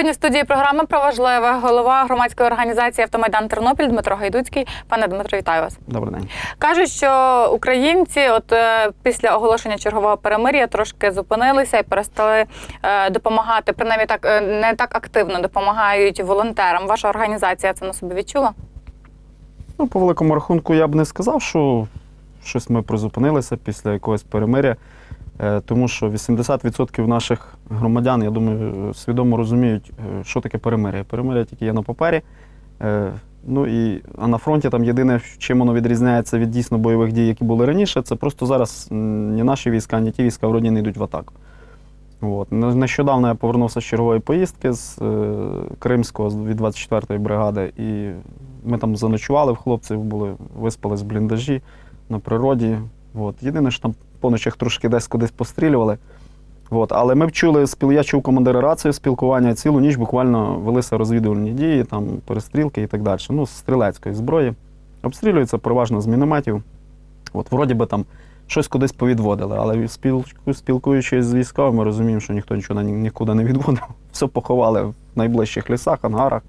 Сьогодні в студії програми про важливе голова громадської організації Автомайдан Тернопіль Дмитро Гайдуцький. Пане Дмитро, вітаю вас. Добрий день. Кажуть, що українці, от е, після оголошення чергового перемир'я, трошки зупинилися і перестали е, допомагати. Принаймні так е, не так активно допомагають волонтерам. Ваша організація це на собі відчула? Ну, по великому рахунку, я б не сказав, що щось ми призупинилися після якогось перемиря, тому що 80% наших громадян, я думаю, свідомо розуміють, е, що таке перемиря. Перемиря тільки є на папері. Е, Ну і а на фронті там єдине, чим воно відрізняється від дійсно бойових дій, які були раніше, це просто зараз ні наші війська, ні ті війська вроді не йдуть в атаку. От. Нещодавно я повернувся з чергової поїздки з е, Кримського від 24-ї бригади, і ми там заночували в хлопців, були, виспались в бліндажі на природі. От. Єдине, що там по ночах трошки десь кудись пострілювали. От. Але ми б чули, спіл- я чув командира рацію спілкування, цілу ніч буквально велися розвідувальні дії, там, перестрілки і так далі. Ну, з стрілецької зброї. Обстрілюється переважно з мінометів. От, вроді би там щось кудись повідводили, але спілкуючись з військовими, розуміємо, що ніхто нічого нікуди не відводив. Все поховали в найближчих лісах, ангарах,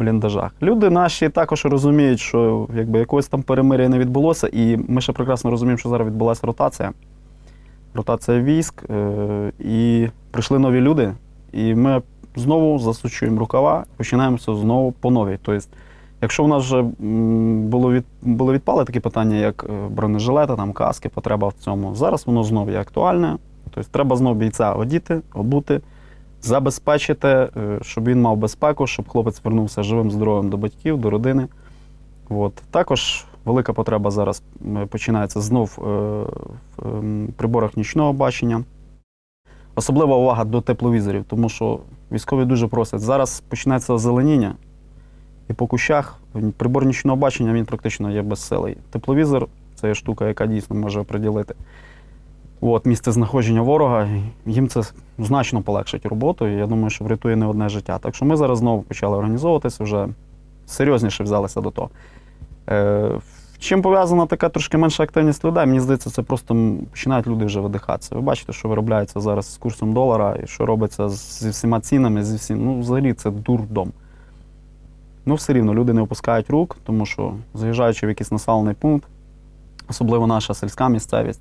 бліндажах. Люди наші також розуміють, що якби якогось там перемиря не відбулося, і ми ще прекрасно розуміємо, що зараз відбулася ротація. Ротація військ, е, і прийшли нові люди, і ми знову засучуємо рукава, починаємо все знову по новій. Тобто, Якщо в нас вже було від, були відпали такі питання, як е, бронежилети, там, каски, потреба в цьому, зараз воно знову є актуальне. Тобто треба знову бійця одіти, обути, забезпечити, е, щоб він мав безпеку, щоб хлопець вернувся живим, здоровим до батьків, до родини. От. Також велика потреба зараз починається знов е, в ем, приборах нічного бачення. Особлива увага до тепловізорів, тому що військові дуже просять. Зараз починається озеленіння, і по кущах прибор нічного бачення він практично є безсилий. Тепловізор це є штука, яка дійсно може оприділити от, місце знаходження ворога. Їм це значно полегшить роботу, і я думаю, що врятує не одне життя. Так що ми зараз знову почали організовуватися, вже серйозніше взялися до того. Е, чим пов'язана така трошки менша активність людей? Мені здається, це просто починають люди вже видихатися. Ви бачите, що виробляється зараз з курсом долара, і що робиться зі всіма цінами, зі всім. Ну, взагалі, це дурдом. Ну, все рівно люди не опускають рук, тому що заїжджаючи в якийсь населений пункт, особливо наша сільська місцевість,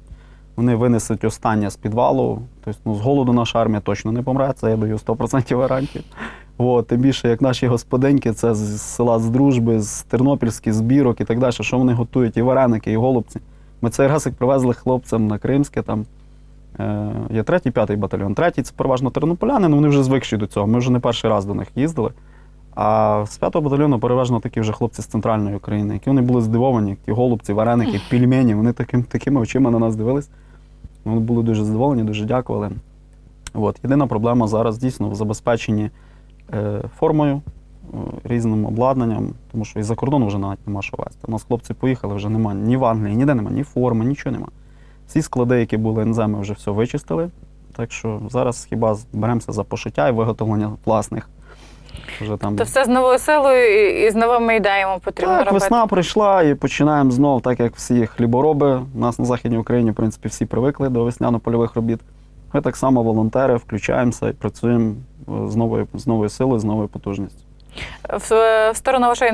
вони винесуть останнє з підвалу. Тобто, ну, з голоду наша армія точно не помре, це я даю 100% гарантію. От, тим більше, як наші господинки, це з села з дружби, з Тернопільських, з бірок і так далі, що вони готують і вареники, і голубці. Ми цей раз як привезли хлопцям на Кримське, там е, є третій, п'ятий батальйон. Третій це переважно тернополяни, але вони вже звикші до цього. Ми вже не перший раз до них їздили. А з п'ятого батальйону переважно такі вже хлопці з центральної України, які вони були здивовані, ті голубці, вареники, пельмені, вони таким, такими очима на нас дивились. Вони були дуже задоволені, дуже дякували. От. Єдина проблема зараз дійсно в забезпеченні е, формою, е, різним обладнанням, тому що і за кордону вже навіть нема що везти. У нас хлопці поїхали, вже нема ні в Англії, ніде нема, ні форми, нічого нема. Всі склади, які були НЗ, вже все вичистили. Так що зараз хіба беремося за пошиття і виготовлення власних. Вже там То все з новою силою і, і з новими ідеями потрібно так, робити. весна прийшла і починаємо знов, так як всі хлібороби. У нас на Західній Україні, в принципі, всі привикли до весняно-польових робіт. Ми так само волонтери включаємося і працюємо е, з новою, з новою силою, з новою потужністю. В, сторону вашої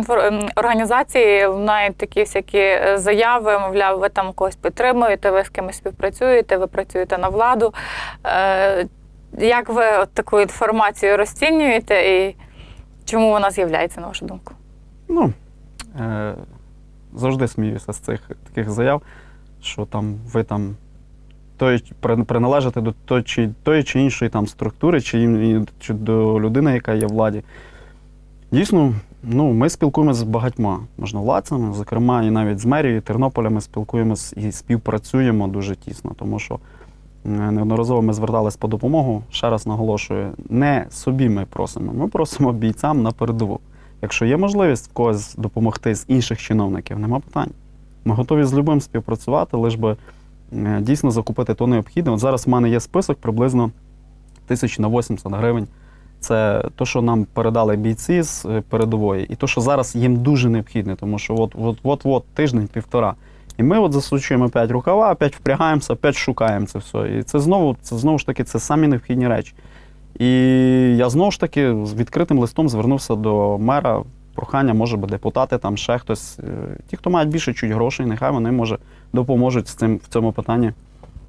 організації лунають такі всякі е, заяви, мовляв, ви там когось підтримуєте, ви з кимось співпрацюєте, ви працюєте на владу. Е, як ви от таку інформацію розцінюєте і чому вона з'являється, на вашу думку? Ну, е, завжди сміюся з цих таких заяв, що там ви там той, при- приналежите до той, чи, тої чи іншої там структури, чи, чи до людини, яка є в владі. Дійсно, ну, ми спілкуємося з багатьма можновладцями, зокрема, і навіть з мерією Тернополя ми спілкуємося і співпрацюємо дуже тісно, тому що неодноразово ми звертались по допомогу. Ще раз наголошую, не собі ми просимо, ми просимо бійцям на передову. Якщо є можливість когось допомогти з інших чиновників, нема питань. Ми готові з любим співпрацювати, лише би е, дійсно закупити то необхідне. От зараз в мене є список приблизно тисяч на 80 гривень. Це то, що нам передали бійці з е, передової, і то, що зараз їм дуже необхідне, тому що от, от, І ми от засучуємо опять рукава, опять впрягаємося, опять шукаємо це все. І це знову, це знову ж таки це самі необхідні речі. І я знову ж таки з відкритим листом звернувся до мера. Прохання, може би, депутати, там ще хтось. Е, Ті, хто мають більше чуть грошей, нехай вони може допоможуть з цим в цьому питанні.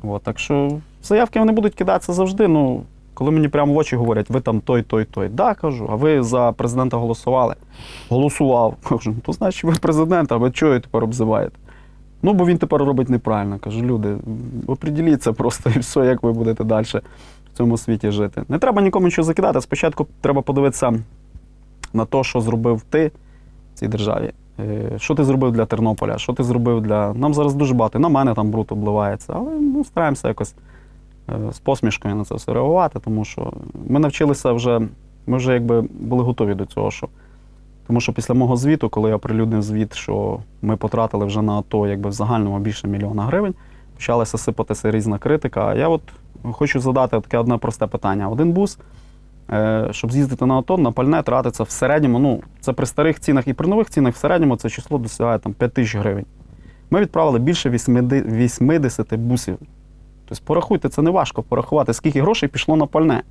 От, так що заявки вони будуть кидатися завжди. Ну, коли мені прямо в очі говорять, ви там той, той, той. Да, кажу, а ви за президента голосували? Голосував. Кажу, ну то значить ви президент, а ви чого тепер обзиваєте? Ну, бо він тепер робить неправильно. Кажу, люди, оприділіться просто і все, як ви будете далі в цьому світі жити. Не треба нікому нічого закидати. Спочатку треба подивитися на те, що зробив ти в цій державі. Е, Що ти зробив для Тернополя? Що ти зробив для. Нам зараз дуже багато. На мене там бруто обливається, але ну, стараємося якось е, з посмішкою на це все реагувати, тому що ми навчилися вже, ми вже якби були готові до цього. Що, тому що після мого звіту, коли я оприлюднив звіт, що ми потратили вже на АТО якби в загальному більше мільйона гривень, почалася сипатися різна критика. А я от хочу задати таке одне просте питання. Один бус, е, щоб з'їздити на АТО, на пальне тратиться в середньому, ну, це при старих цінах і при нових цінах, в середньому це число досягає там, 5 тисяч гривень. Ми відправили більше 80 80 бусів. Тобто порахуйте, це не важко порахувати, скільки грошей пішло на пальне.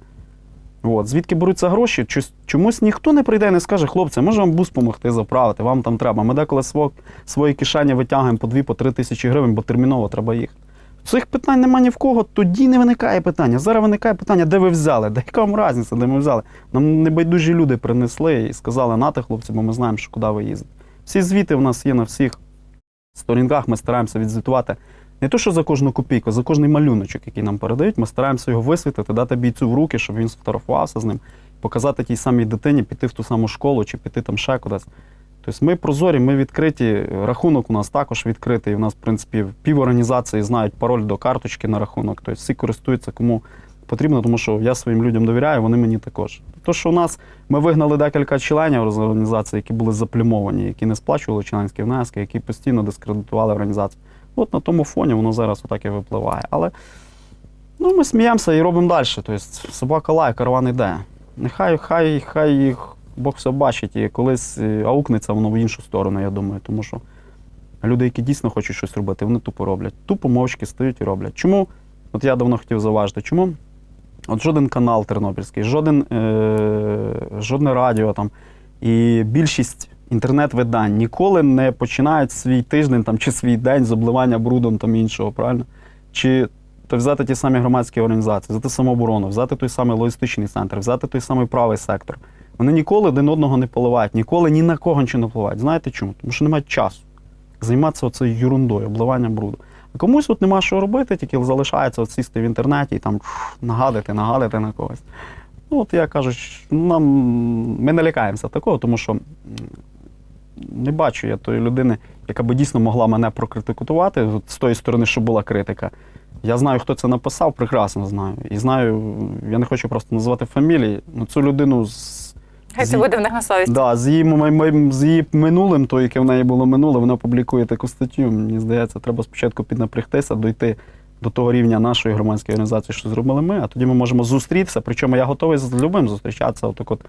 От, звідки беруться гроші? Чомусь ніхто не прийде і не скаже, хлопці, може вам бус допомогти заправити, вам там треба. Ми деколи сво- свої кишені витягуємо по 2-3 тисячі гривень, бо терміново треба їхати. Цих питань немає ні в кого, тоді не виникає питання. Зараз виникає питання, де ви взяли? Де яка вам різниця, де ми взяли? Нам небайдужі люди принесли і сказали, нате, хлопці, бо ми знаємо, що куди ви їздите. Всі звіти в нас є на всіх сторінках, ми стараємося відзвітувати не то, що за кожну копійку, за кожний малюночок, який нам передають, ми стараємося його висвітлити, дати бійцю в руки, щоб він сфотографувався з ним, показати тій самій дитині піти в ту саму школу чи піти там ще кудись. Тобто ми прозорі, ми відкриті. Рахунок у нас також відкритий. У нас, в принципі, пів організації знають пароль до карточки на рахунок. Тобто всі користуються кому потрібно, тому що я своїм людям довіряю, вони мені також. То, що у нас ми вигнали декілька членів з організації, які були заплюмовані, які не сплачували членські внески, які постійно дискредитували організацію. От на тому фоні воно зараз отак і випливає. Але ну, ми сміємося і робимо далі. Тобто собака лає, караван йде. Нехай хай, хай їх Бог все бачить, і колись е, аукнеться воно в іншу сторону, я думаю. Тому що люди, які дійсно хочуть щось робити, вони тупо роблять. Тупо мовчки стоять і роблять. Чому? От я давно хотів зауважити, чому? От жоден канал тернопільський, жоден, е, жодне радіо там і більшість інтернет-видань ніколи не починають свій тиждень там, чи свій день з обливання брудом там іншого, правильно? Чи то взяти ті самі громадські організації, взяти самооборону, взяти той самий логістичний центр, взяти той самий правий сектор. Вони ніколи один одного не поливають, ніколи ні на кого нічого не впливають. Знаєте чому? Тому що немає часу займатися оцею ерундою, обливанням бруду. А комусь от нема що робити, тільки залишається от сісти в інтернеті і там нагадати, нагадати на когось. Ну, от я кажу, нам ми не лякаємося такого, тому що не бачу я тої людини, яка би дійсно могла мене прокритикувати з тої сторони, що була критика. Я знаю, хто це написав, прекрасно знаю. І знаю, я не хочу просто називати фамілії, ну цю людину з. Хай це буде в них на совісті. Да, з її, з її минулим, то, яке в неї було минуле, вона публікує таку статтю. Мені здається, треба спочатку піднапрягтися, дойти до того рівня нашої громадської організації, що зробили ми, а тоді ми можемо зустрітися. Причому я готовий з любим зустрічатися отак от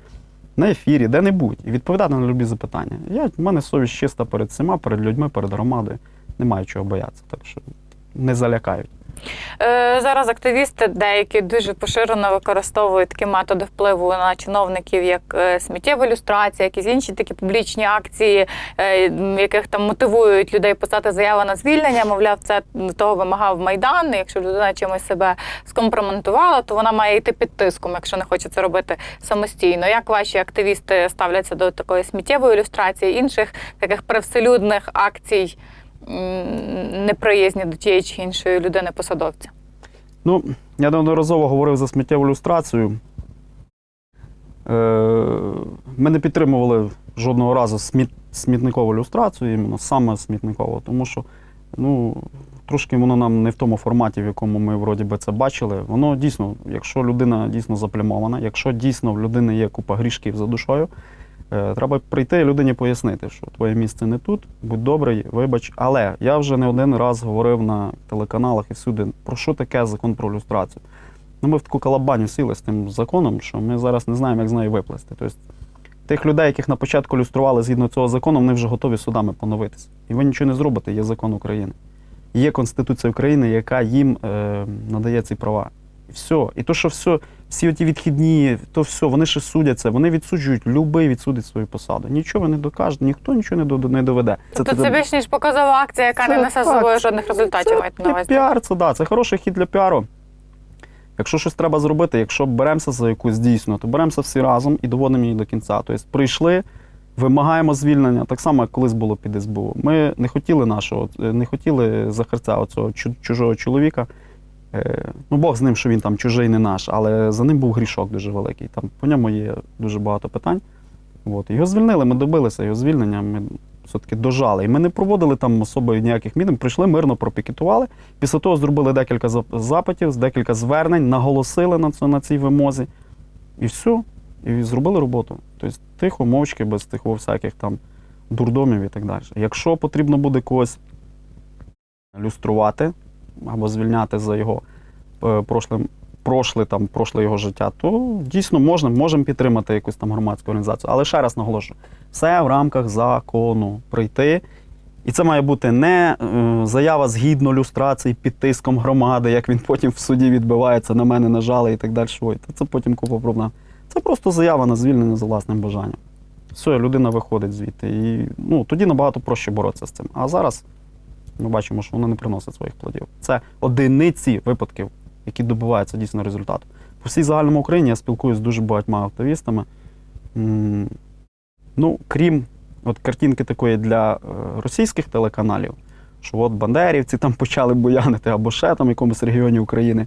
на ефірі, де-небудь, і відповідати на любі запитання. Я, в мене совість чиста перед всіма, перед людьми, перед громадою. Немає чого боятися, так що не залякають. Е, Зараз активісти деякі дуже поширено використовують такі методи впливу на чиновників, як е, сміттєва ілюстрація, якісь інші такі публічні акції, е, яких там мотивують людей писати заяви на звільнення. Мовляв, це того вимагав майдан. Якщо людина чимось себе скомпроментувала, то вона має йти під тиском, якщо не хоче це робити самостійно. Як ваші активісти ставляться до такої сміттєвої ілюстрації, інших таких привселюдних акцій? Неприязні до тієї чи іншої людини посадовця. Ну, я неодноразово говорив за сміттєву ілюстрацію. Е, Ми не підтримували жодного разу сміт, смітникову ілюстрацію, іменно саме смітникову, тому що ну, трошки воно нам не в тому форматі, в якому ми вроді би це бачили. Воно дійсно, якщо людина дійсно заплямована, якщо дійсно в людини є купа грішків за душою, треба прийти людині пояснити, що твоє місце не тут, будь добрий, вибач. Але я вже не один раз говорив на телеканалах і всюди, про що таке закон про люстрацію. Ну, ми в таку калабаню сіли з тим законом, що ми зараз не знаємо, як з нею виплести. Тобто, тих людей, яких на початку люстрували згідно цього закону, вони вже готові судами поновитися. І ви нічого не зробите, є закон України. Є Конституція України, яка їм е, надає ці права. І все. І то, що все, всі ті відхідні, то все, вони ще судяться, вони відсуджують, любий відсудить свою посаду. Нічого не докажете, ніхто нічого не до- не доведе. Тобто це більш ніж показова акція, яка не несе з собою жодних результатів, це маєте на увазі. Піар, це да, це хороший хід для піару. Якщо щось треба зробити, якщо беремося за якусь дійсно, то беремося всі разом і доводимо її до кінця. Тобто прийшли, вимагаємо звільнення, так само, як колись було під СБУ. Ми не хотіли нашого, не хотіли Захарця, оцього чужого чоловіка. Е, Ну, Бог з ним, що він там чужий, не наш, але за ним був грішок дуже великий. Там по ньому є дуже багато питань. От. Його звільнили, ми добилися його звільнення, ми все-таки дожали. І ми не проводили там особо ніяких мітинг, прийшли мирно, пропікетували. Після того зробили декілька запитів, декілька звернень, наголосили на, на цій вимозі. І все. І зробили роботу. Тобто тихо, мовчки, без тих всяких там дурдомів і так далі. Якщо потрібно буде когось люструвати або звільняти за його е, прошлим, прошле, там, прошле його життя, то дійсно можна, можемо підтримати якусь там громадську організацію. Але ще раз наголошую, все в рамках закону прийти. І це має бути не е, заява згідно люстрації під тиском громади, як він потім в суді відбивається, на мене нажали і так далі. Ой, це потім купа проблем. Це просто заява на звільнення за власним бажанням. Все, людина виходить звідти. І ну, тоді набагато проще боротися з цим. А зараз ми бачимо, що воно не приносить своїх плодів. Це одиниці випадків, які добиваються дійсно результату. По всій загальному Україні я спілкуюся з дуже багатьма активістами. Ну, крім от картинки такої для е, російських телеканалів, що от бандерівці там почали буянити або ще там в якомусь регіоні України.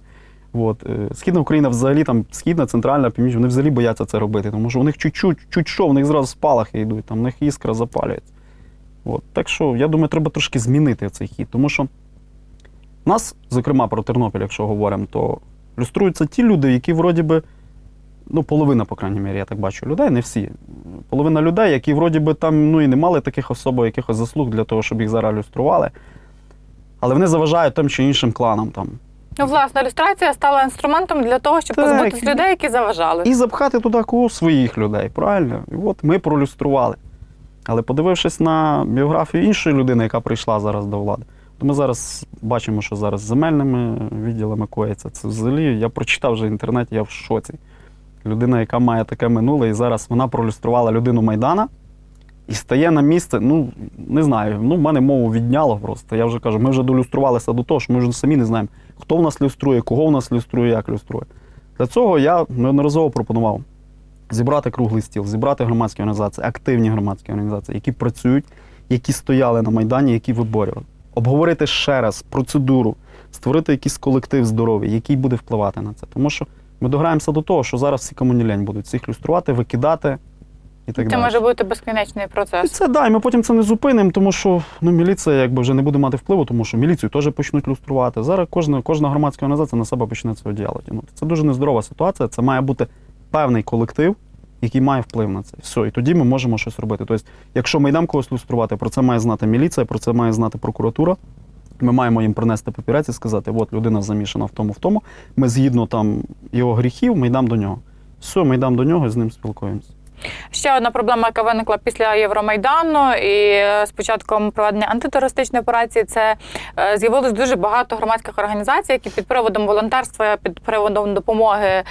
От, е, Східна Україна взагалі там східна, центральна, північна, вони взагалі бояться це робити, тому що у них чуть-чуть, чуть що, в них зразу спалахи йдуть, там в них іскра запалюється. От. Так що, я думаю, треба трошки змінити цей хід, тому що в нас, зокрема про Тернопіль, якщо говоримо, то люструються ті люди, які вроді би, ну, половина, по крайній мірі, я так бачу, людей, не всі. Половина людей, які вроді би там ну, і не мали таких особо якихось заслуг для того, щоб їх зараз люстрували. Але вони заважають тим чи іншим кланам там. Ну, власне, ілюстрація стала інструментом для того, щоб Так. позбутися людей, які заважали. І запхати туди кого своїх людей, правильно? І от ми пролюстрували. Але подивившись на біографію іншої людини, яка прийшла зараз до влади, то ми зараз бачимо, що зараз земельними відділами коїться. Це взагалі, я прочитав вже в інтернеті, я в шоці. Людина, яка має таке минуле, і зараз вона пролюструвала людину Майдана і стає на місце. Ну, не знаю, ну, в мене мову відняло просто. Я вже кажу, ми вже долюструвалися до того, що ми вже самі не знаємо, хто в нас люструє, кого в нас люструє, як люструє. Для цього я неодноразово пропонував зібрати круглий стіл, зібрати громадські організації, активні громадські організації, які працюють, які стояли на Майдані, які виборювали. Обговорити ще раз процедуру, створити якийсь колектив здоровий, який буде впливати на це. Тому що ми дограємося до того, що зараз всі кому лень будуть всіх люструвати, викидати і так Це далі. може бути безкінечний І процес. це да, і ми потім це не зупинимо, тому що ну, міліція якби вже не буде мати впливу, тому що міліцію теж почнуть люструвати. Зараз кожна, кожна громадська організація на себе почне це одіяло тягнути. Це дуже нездорова ситуація. Це має бути певний колектив, який має вплив на це. Все, і тоді ми можемо щось робити. Тобто, якщо ми йдемо когось люструвати, про це має знати міліція, про це має знати прокуратура. Ми маємо їм принести папірець і сказати, от людина замішана в тому, в тому. Ми згідно там його гріхів, ми йдемо до нього. Все, ми йдемо до нього і з ним спілкуємося. Ще одна проблема, яка виникла після Євромайдану, і е, з початком проведення антитерористичної операції, це е, з'явилось дуже багато громадських організацій, які під приводом волонтерства, під приводом допомоги е,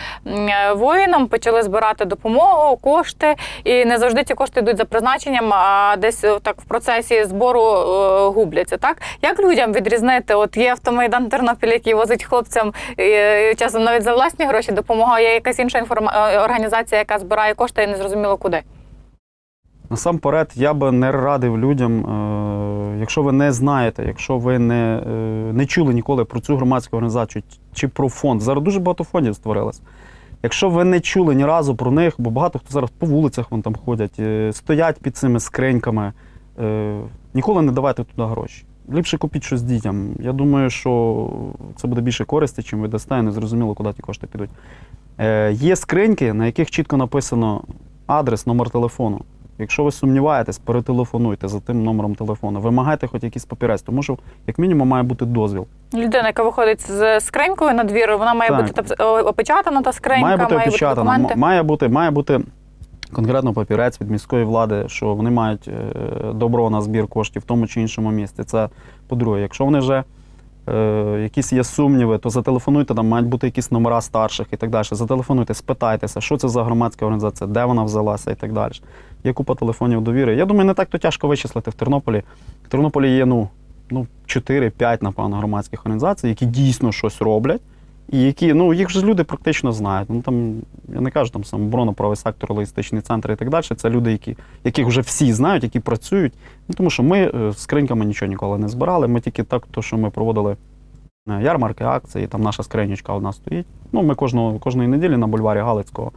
воїнам почали збирати допомогу, кошти. І не завжди ці кошти йдуть за призначенням, а десь так в процесі збору губляться. Так як людям відрізнити? От є автомайдан Тернопіль, який возить хлопцям часом навіть за власні гроші допомагає. Є якась інша інформа... організація, яка збирає кошти і не зрозуміло куди. Насамперед, я би не радив людям, е, якщо ви не знаєте, якщо ви не, е, не чули ніколи про цю громадську організацію чи про фонд. Зараз дуже багато фондів створилось. Якщо ви не чули ні разу про них, бо багато хто зараз по вулицях вон там ходять, е, стоять під цими скриньками, ніколи не давайте туди гроші. Ліпше купіть щось дітям. Я думаю, що це буде більше користі, чим ви дасте, і не зрозуміло, куди ті кошти підуть. Є скриньки, на яких чітко написано адрес, номер телефону. Якщо ви сумніваєтесь, перетелефонуйте за тим номером телефону. Вимагайте хоч якийсь папірець, тому що, як мінімум, має бути дозвіл. Людина, яка виходить з скринькою на двір, вона має Так. бути та- опечатана та скринька, має бути опечатано, документи. м- має бути, має бути конкретно папірець від міської влади, що вони мають е, добро на збір коштів в тому чи іншому місці. Це по-друге, якщо вони вже якісь є сумніви, то зателефонуйте, там мають бути якісь номера старших і так далі. Зателефонуйте, спитайтеся, що це за громадська організація, де вона взялася і так далі. Є купа телефонів довіри. Я думаю, не так то тяжко вичислити в Тернополі. В Тернополі є ну, ну 4-5, напевно, громадських організацій, які дійсно щось роблять. І які, ну, їх ж люди практично знають. Ну там, я не кажу там самооборона, правий сектор, логістичний центр і так далі. Це люди, які, яких вже всі знають, які працюють. Ну, тому що ми е, з скриньками нічого ніколи не збирали. Ми тільки так, то, що ми проводили е, ярмарки, акції, там наша скринічка у нас стоїть. Ну, ми кожного, кожної неділі на бульварі Галицького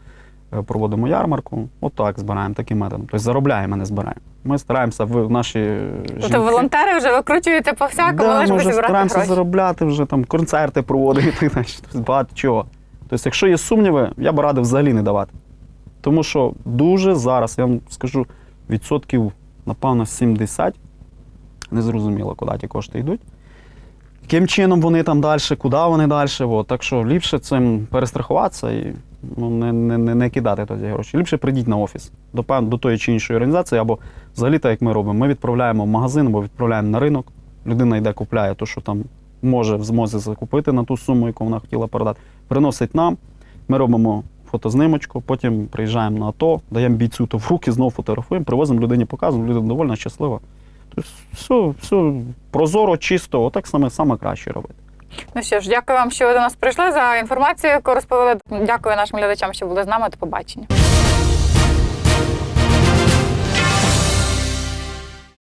проводимо ярмарку. Отак збираємо таким методом. Тобто заробляємо, а не збираємо. Ми стараємося в наші е, Тобто волонтери вже викручуєте по всякому, Да, лише ми вже стараємося гроші. заробляти, вже там концерти проводити і так далі. Тобто багато чого. Тобто, якщо є сумніви, я б радив взагалі не давати. Тому що дуже зараз, я вам скажу, відсотків, напевно, 70 незрозуміло, куди ті кошти йдуть. Яким чином вони там далі, куди вони далі. От. Так що ліпше цим перестрахуватися і ну, не, не, не, не кидати тоді гроші. Ліпше прийдіть на офіс до, до тої чи іншої організації, або взагалі так, як ми робимо. Ми відправляємо в магазин або відправляємо на ринок. Людина йде, купляє те, що там може в змозі закупити на ту суму, яку вона хотіла продати. Приносить нам, ми робимо фотознимочку, потім приїжджаємо на АТО, даємо бійцю то в руки, знову фотографуємо, привозимо людині, показуємо, людина довольна, щаслива. Тобто все, все прозоро, чисто, отак саме, саме краще робити. Ну що ж, дякую вам, що ви до нас прийшли за інформацію, яку розповіли. Дякую нашим глядачам, що були з нами. До побачення.